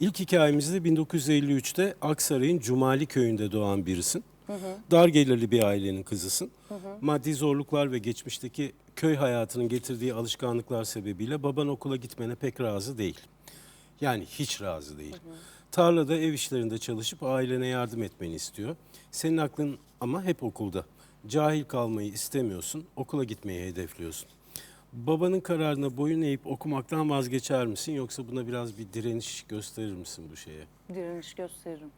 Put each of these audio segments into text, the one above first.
İlk hikayemizde 1953'te Aksaray'ın Cumali köyünde doğan birisin. Dar gelirli bir ailenin kızısın. Maddi zorluklar ve geçmişteki köy hayatının getirdiği alışkanlıklar sebebiyle baban okula gitmene pek razı değil. Yani hiç razı değil. Tarlada ev işlerinde çalışıp ailene yardım etmeni istiyor. Senin aklın ama hep okulda. Cahil kalmayı istemiyorsun, okula gitmeyi hedefliyorsun. Babanın kararına boyun eğip okumaktan vazgeçer misin yoksa buna biraz bir direniş gösterir misin bu şeye? Direniş gösteririm.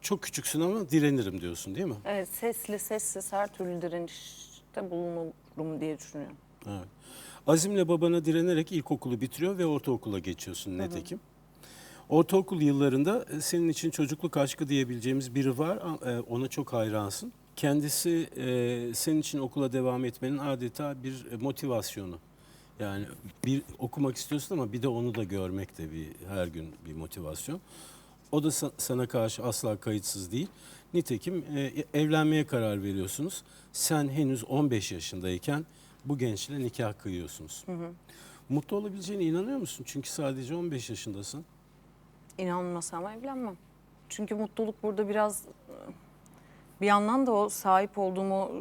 Çok küçüksün ama direnirim diyorsun değil mi? Evet sesli sessiz her türlü direnişte bulunurum diye düşünüyorum. Evet. Azimle babana direnerek ilkokulu bitiriyor ve ortaokula geçiyorsun netekim. Ortaokul yıllarında e, senin için çocukluk aşkı diyebileceğimiz biri var. e, Ona çok hayransın. Kendisi e, senin için okula devam etmenin adeta bir motivasyonu. Yani bir okumak istiyorsun ama bir de onu da görmek de bir her gün bir motivasyon. O da sa- sana karşı asla kayıtsız değil. Nitekim e, evlenmeye karar veriyorsunuz. Sen henüz 15 yaşındayken bu gençle nikah kıyıyorsunuz. Mutlu olabileceğine inanıyor musun? Çünkü sadece 15 yaşındasın. İnanmasam evlenmem. Çünkü mutluluk burada biraz e, bir yandan da o sahip olduğum o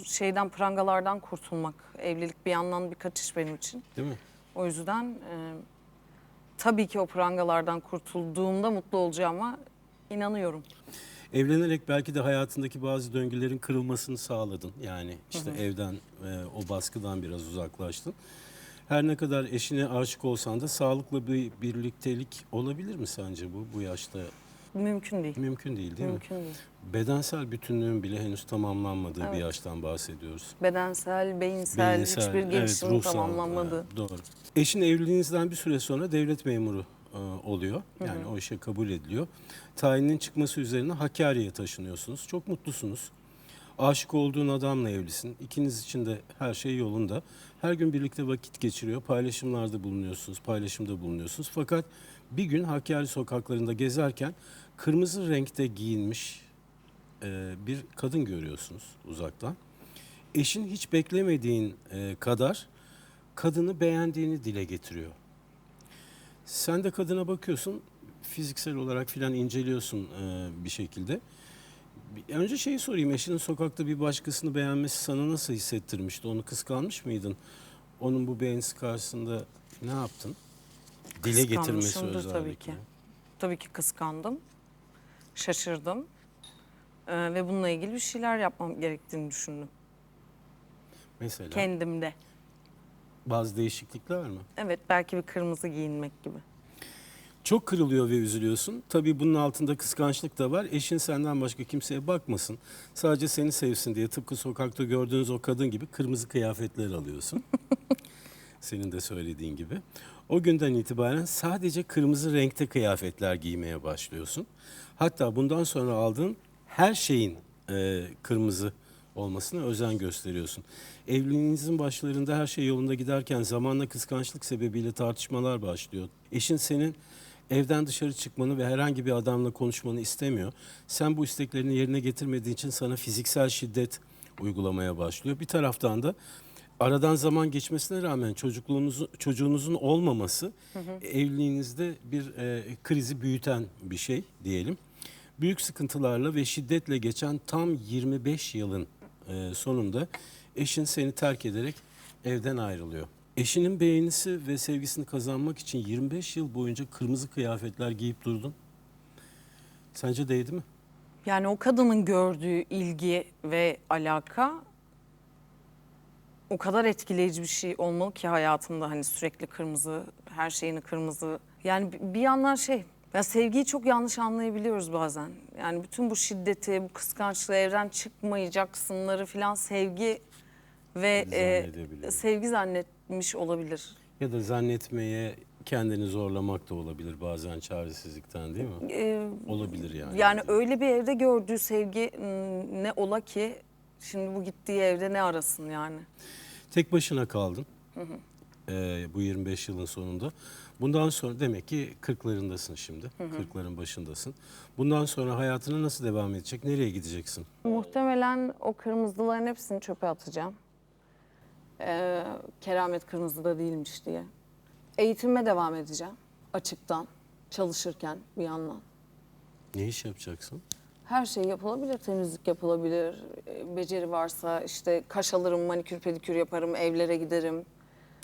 e, şeyden prangalardan kurtulmak. Evlilik bir yandan bir kaçış benim için. Değil mi? O yüzden e, tabii ki o prangalardan kurtulduğumda mutlu olacağıma inanıyorum. Evlenerek belki de hayatındaki bazı döngülerin kırılmasını sağladın. Yani işte evden e, o baskıdan biraz uzaklaştın. Her ne kadar eşine aşık olsan da sağlıklı bir birliktelik olabilir mi sence bu bu yaşta? Mümkün değil. Mümkün değil değil mi? Mümkün değil. Bedensel bütünlüğün bile henüz tamamlanmadığı bir Evet. yaştan bahsediyoruz. Bedensel, beyinsel, Beyinsel, hiçbir evet, gelişim ruhsal, tamamlanmadı. evet, doğru. Eşin evliliğinizden bir süre sonra devlet memuru e, oluyor. Yani o işe kabul ediliyor. Tayinin çıkması üzerine Hakkari'ye taşınıyorsunuz. Çok mutlusunuz. Aşık olduğun adamla evlisin. İkiniz için de her şey yolunda. Her gün birlikte vakit geçiriyor. Paylaşımlarda bulunuyorsunuz, paylaşımda bulunuyorsunuz. Fakat bir gün Hakkari sokaklarında gezerken kırmızı renkte giyinmiş e, bir kadın görüyorsunuz uzaktan. Eşin hiç beklemediğin e, kadar kadını beğendiğini dile getiriyor. Sen de kadına bakıyorsun, fiziksel olarak filan inceliyorsun e, bir şekilde. Önce şeyi sorayım, eşinin sokakta bir başkasını beğenmesi sana nasıl hissettirmişti? Onu kıskanmış mıydın? Onun bu beğenisi karşısında ne yaptın? Dile getirmesi özellikle. tabii ki. Tabii ki kıskandım. Şaşırdım. Ee, ve bununla ilgili bir şeyler yapmam gerektiğini düşündüm. Mesela Kendimde. bazı değişiklikler mi? Evet belki bir kırmızı giyinmek gibi. Çok kırılıyor ve üzülüyorsun. Tabii bunun altında kıskançlık da var. Eşin senden başka kimseye bakmasın. Sadece seni sevsin diye tıpkı sokakta gördüğünüz o kadın gibi kırmızı kıyafetler alıyorsun. Senin de söylediğin gibi. O günden itibaren sadece kırmızı renkte kıyafetler giymeye başlıyorsun. Hatta bundan sonra aldığın her şeyin e, kırmızı olmasına özen gösteriyorsun. Evliliğinizin başlarında her şey yolunda giderken zamanla kıskançlık sebebiyle tartışmalar başlıyor. Eşin senin evden dışarı çıkmanı ve herhangi bir adamla konuşmanı istemiyor. Sen bu isteklerini yerine getirmediğin için sana fiziksel şiddet uygulamaya başlıyor. Bir taraftan da aradan zaman geçmesine rağmen çocukluğunuzun çocuğunuzun olmaması evliliğinizde bir e, krizi büyüten bir şey diyelim. Büyük sıkıntılarla ve şiddetle geçen tam 25 yılın e, sonunda eşin seni terk ederek evden ayrılıyor. Eşinin beğenisi ve sevgisini kazanmak için 25 yıl boyunca kırmızı kıyafetler giyip durdun. Sence değdi mi? Yani o kadının gördüğü ilgi ve alaka o kadar etkileyici bir şey olmalı ki hayatımda hani sürekli kırmızı, her şeyini kırmızı. Yani bi- bir yandan şey, ya sevgiyi çok yanlış anlayabiliyoruz bazen. Yani bütün bu şiddeti, bu kıskançlığı evden çıkmayacaksınları filan sevgi ve e, sevgi zannetmiş olabilir. Ya da zannetmeye kendini zorlamak da olabilir bazen çaresizlikten değil mi? E, Olabilir yani. Yani öyle bir evde gördüğü sevgi m, ne ola ki şimdi bu gittiği evde ne arasın yani. Tek başına kaldın. Ee, bu 25 yılın sonunda. Bundan sonra demek ki 40'larındasın şimdi. 40'ların başındasın. Bundan sonra hayatına nasıl devam edecek? Nereye gideceksin? Muhtemelen o kırmızıların hepsini çöpe atacağım. Ee, keramet kırmızıda değilmiş diye. Eğitimime devam edeceğim açıktan. çalışırken bir yandan. Ne iş yapacaksın? Her şey yapılabilir, temizlik yapılabilir. E, Beceri varsa işte kaş alırım, manikür pedikür yaparım, evlere giderim.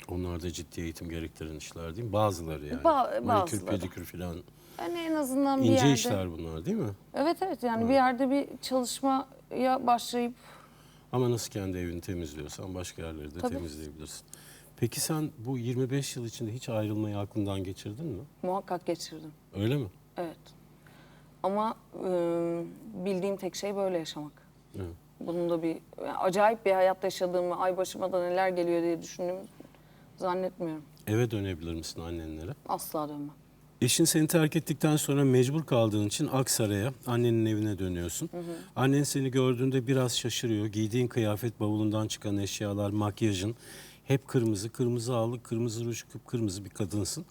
Onlar da ciddi eğitim gerektiren işler değil mi? Bazıları yani. Ba- Manikür, bazıları. pedikür falan. Yani en azından bir İnce yerde... işler bunlar değil mi? Evet evet yani bir yerde bir çalışmaya başlayıp Ama nasıl kendi evini temizliyorsan başka yerleri de Tabii. temizleyebilirsin. Peki sen bu 25 yıl içinde hiç ayrılmayı aklından geçirdin mi? muhakkak geçirdim. Öyle mi? Evet. Ama e, bildiğim tek şey böyle yaşamak. Evet. Bunun da bir yani acayip bir hayat yaşadığımı, ay başıma da neler geliyor diye düşündüğümü zannetmiyorum. Eve dönebilir misin annenlere? Asla dönmem. Eşin seni terk ettikten sonra mecbur kaldığın için Aksaray'a, annenin evine dönüyorsun. Annen seni gördüğünde biraz şaşırıyor. Giydiğin kıyafet, bavulundan çıkan eşyalar, makyajın hep kırmızı. Kırmızı ağlı, kırmızı ruj, kıpkırmızı bir kadınsın.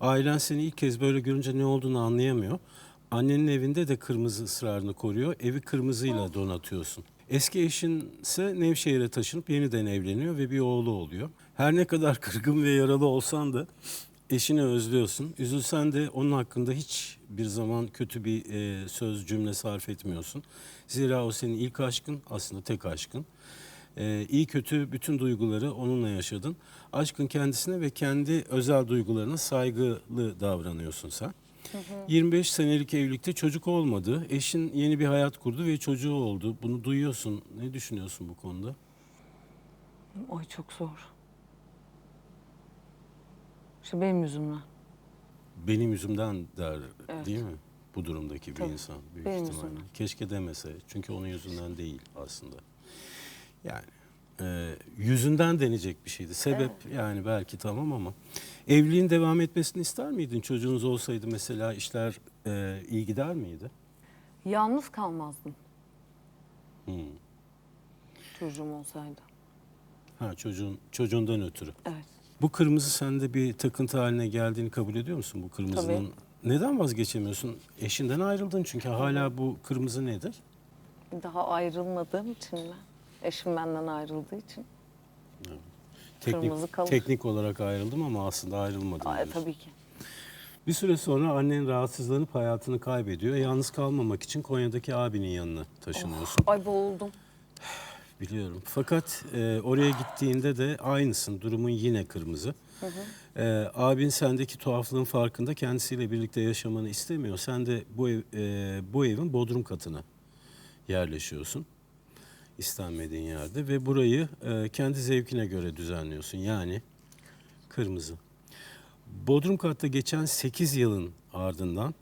Ailen seni ilk kez böyle görünce ne olduğunu anlayamıyor. Annenin evinde de kırmızı ısrarını koruyor. Evi kırmızıyla donatıyorsun. Eski eşin ise Nevşehir'e taşınıp yeniden evleniyor ve bir oğlu oluyor. Her ne kadar kırgın ve yaralı olsan da Eşini özlüyorsun. Üzülsen de onun hakkında hiç bir zaman kötü bir e, söz cümle sarf etmiyorsun. Zira o senin ilk aşkın, aslında tek aşkın. E, iyi kötü bütün duyguları onunla yaşadın. Aşkın kendisine ve kendi özel duygularına saygılı davranıyorsun sen. 25 senelik evlilikte çocuk olmadı. Eşin yeni bir hayat kurdu ve çocuğu oldu. Bunu duyuyorsun. Ne düşünüyorsun bu konuda? Ay çok zor. İşte benim yüzümden. Benim yüzümden der Evet. değil mi? Bu durumdaki bir Tabii. insan büyük Benim ihtimalle. yüzümden. Keşke demese. Çünkü onun yüzünden değil aslında. Yani e, yüzünden denecek bir şeydi. Sebep yani belki tamam ama evliliğin devam etmesini ister miydin? Çocuğunuz olsaydı mesela işler e, iyi gider miydi? Yalnız kalmazdım Hmm. çocuğum olsaydı. Ha çocuğun çocuğundan ötürü. Evet. Bu kırmızı sende bir takıntı haline geldiğini kabul ediyor musun bu kırmızının? Neden vazgeçemiyorsun? Eşinden ayrıldın çünkü hala bu kırmızı nedir? Daha ayrılmadığım için ben. Eşim benden ayrıldığı için. Teknik, Kırmızı kalır. teknik olarak ayrıldım ama aslında ayrılmadım. Ay, diyorsun. tabii ki. Bir süre sonra annen rahatsızlanıp hayatını kaybediyor. Yalnız kalmamak için Konya'daki abinin yanına taşınıyorsun. Ay boğuldum. Biliyorum. Fakat e, oraya gittiğinde de aynısın. Durumun yine kırmızı. E, abin sendeki tuhaflığın farkında kendisiyle birlikte yaşamanı istemiyor. Sen de bu ev, e, bu evin bodrum katına yerleşiyorsun. İstenmediğin yerde ve burayı e, kendi zevkine göre düzenliyorsun. Yani kırmızı. Bodrum katta geçen 8 yılın ardından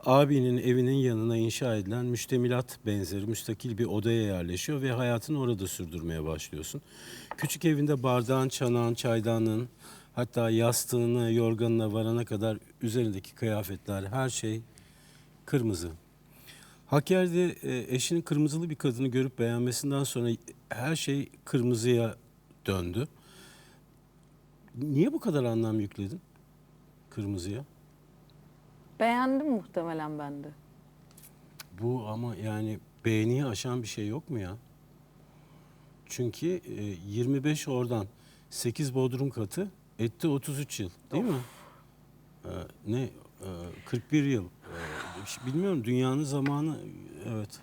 abinin evinin yanına inşa edilen müştemilat benzeri müstakil bir odaya yerleşiyor ve hayatını orada sürdürmeye başlıyorsun. Küçük evinde bardağın, çanağın, çaydanlığın hatta yastığını, yorganına varana kadar üzerindeki kıyafetler her şey kırmızı. Hakkari'de e, eşinin kırmızılı bir kadını görüp beğenmesinden sonra her şey kırmızıya döndü. Niye bu kadar anlam yükledin kırmızıya? Beğendim muhtemelen ben de. Bu ama yani beğeniyi aşan bir şey yok mu ya? Çünkü e, 25 oradan 8 bodrum katı etti 33 yıl değil mi? E, ne? E, 41 yıl. E, bilmiyorum dünyanın zamanı evet.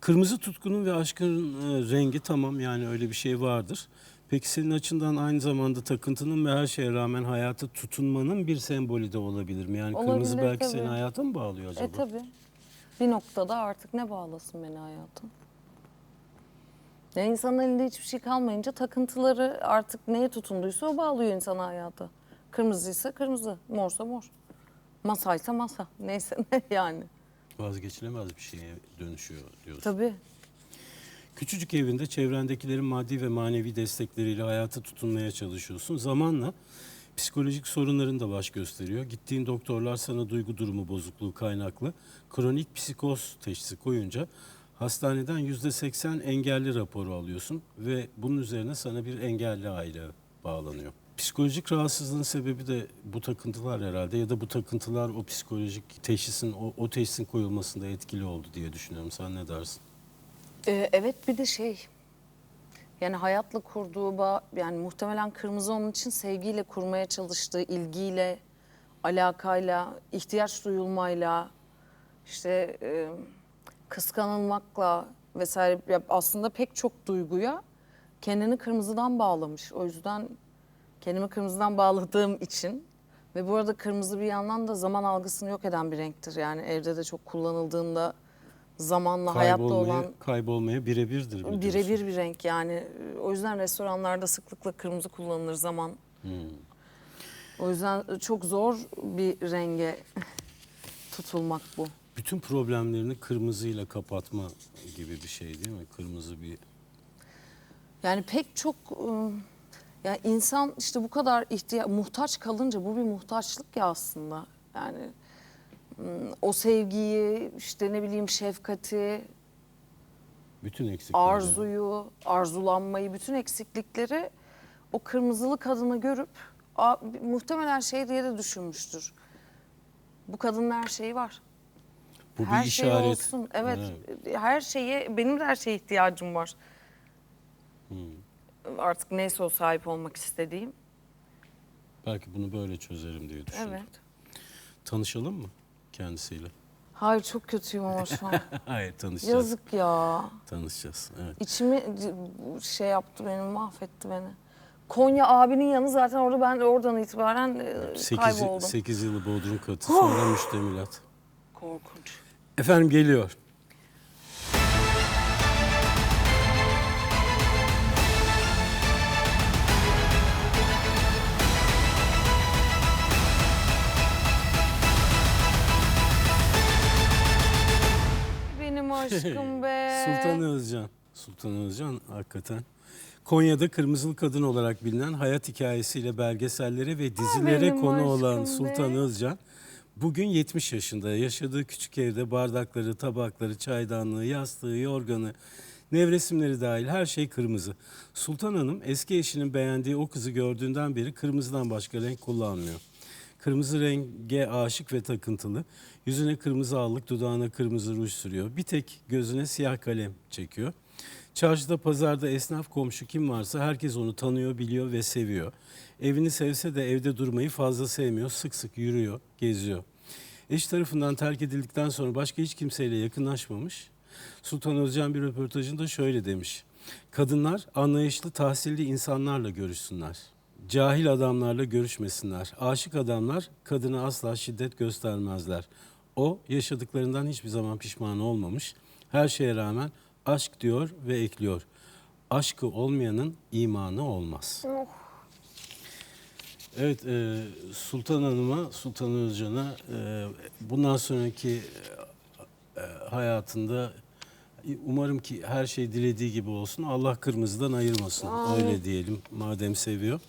Kırmızı tutkunun ve aşkın e, rengi tamam yani öyle bir şey vardır. Peki senin açından aynı zamanda takıntının ve her şeye rağmen hayata tutunmanın bir sembolü de olabilir mi? Yani kırmızı Olabilir, belki seni tabii. hayata mı bağlıyor acaba? E tabii. Bir noktada artık ne bağlasın beni hayatım? Ya insanın elinde hiçbir şey kalmayınca takıntıları artık neye tutunduysa o bağlıyor insana hayata. Kırmızıysa kırmızı, morsa mor. Masaysa masa. Neyse ne yani. vazgeçilemez bir şeye dönüşüyor diyorsun. Tabii. Küçücük evinde çevrendekilerin maddi ve manevi destekleriyle hayata tutunmaya çalışıyorsun. Zamanla psikolojik sorunların da baş gösteriyor. Gittiğin doktorlar sana duygu durumu bozukluğu kaynaklı kronik psikoz teşhisi koyunca hastaneden yüzde seksen engelli raporu alıyorsun ve bunun üzerine sana bir engelli aile bağlanıyor. Psikolojik rahatsızlığın sebebi de bu takıntılar herhalde ya da bu takıntılar o psikolojik teşhisin o, o teşhisin koyulmasında etkili oldu diye düşünüyorum. Sen ne dersin? Ee, evet bir de şey yani hayatla kurduğu bağ yani muhtemelen kırmızı onun için sevgiyle kurmaya çalıştığı ilgiyle alakayla, ihtiyaç duyulmayla, işte e, kıskanılmakla vesaire aslında pek çok duyguya kendini kırmızıdan bağlamış. O yüzden kendimi kırmızıdan bağladığım için ve bu arada kırmızı bir yandan da zaman algısını yok eden bir renktir. Yani evde de çok kullanıldığında zamanla hayatta Kaybolmaya, olan kaybolmaya birebirdir. birebir bir renk yani. O yüzden restoranlarda sıklıkla kırmızı kullanılır zaman. Hmm. O yüzden çok zor bir renge tutulmak bu. Bütün problemlerini kırmızıyla kapatma gibi bir şey değil mi? Kırmızı bir Yani pek çok ıı, yani insan işte bu kadar ihtiya muhtaç kalınca bu bir muhtaçlık ya aslında. Yani ım, o sevgiyi işte ne bileyim şefkati, bütün arzuyu, arzulanmayı, bütün eksiklikleri o kırmızılı kadını görüp "Aa, muhtemelen şey diye de düşünmüştür. Bu kadının her şeyi var. Bu her bir şey işaret. olsun. Evet, her şeye benim de her şeye ihtiyacım var. Hmm. Artık neyse o sahip olmak istediğim. Belki bunu böyle çözerim diye düşündüm. Evet. Tanışalım mı kendisiyle? Hayır çok kötüyüm ama şu an. Hayır tanışacağız. Yazık ya. Tanışacağız. Evet. İçimi şey yaptı beni, mahvetti beni. Konya abinin yanı zaten orada ben de oradan itibaren e, 8, kayboldum. 8 yılı Bodrum katı sonra müştemilat. Korkunç. Efendim geliyor. Aşkım be. Sultan Özcan. Sultan Özcan hakikaten. Konya'da Kırmızılı Kadın olarak bilinen hayat hikayesiyle belgesellere ve dizilere benim konu aşkım olan be. Sultan Özcan bugün 70 yaşında. Yaşadığı küçük evde bardakları, tabakları, çaydanlığı, yastığı, yorganı, nevresimleri dahil her şey kırmızı. Sultan Hanım eski eşinin beğendiği o kızı gördüğünden beri kırmızıdan başka renk kullanmıyor. Kırmızı renge aşık ve takıntılı. Yüzüne kırmızı allık, dudağına kırmızı ruj sürüyor. Bir tek gözüne siyah kalem çekiyor. Çarşıda, pazarda esnaf komşu kim varsa herkes onu tanıyor, biliyor ve seviyor. Evini sevse de evde durmayı fazla sevmiyor. Sık sık yürüyor, geziyor. Eş tarafından terk edildikten sonra başka hiç kimseyle yakınlaşmamış. Sultan Özcan bir röportajında şöyle demiş. Kadınlar anlayışlı, tahsilli insanlarla görüşsünler. Cahil adamlarla görüşmesinler. Aşık adamlar kadına asla şiddet göstermezler. O yaşadıklarından hiçbir zaman pişman olmamış. Her şeye rağmen aşk diyor ve ekliyor. Aşkı olmayanın imanı olmaz. Evet, e, Sultan Hanım'a, Sultan Özcan'a e, bundan sonraki e, hayatında umarım ki her şey dilediği gibi olsun. Allah kırmızıdan ayırmasın. Öyle diyelim madem seviyor.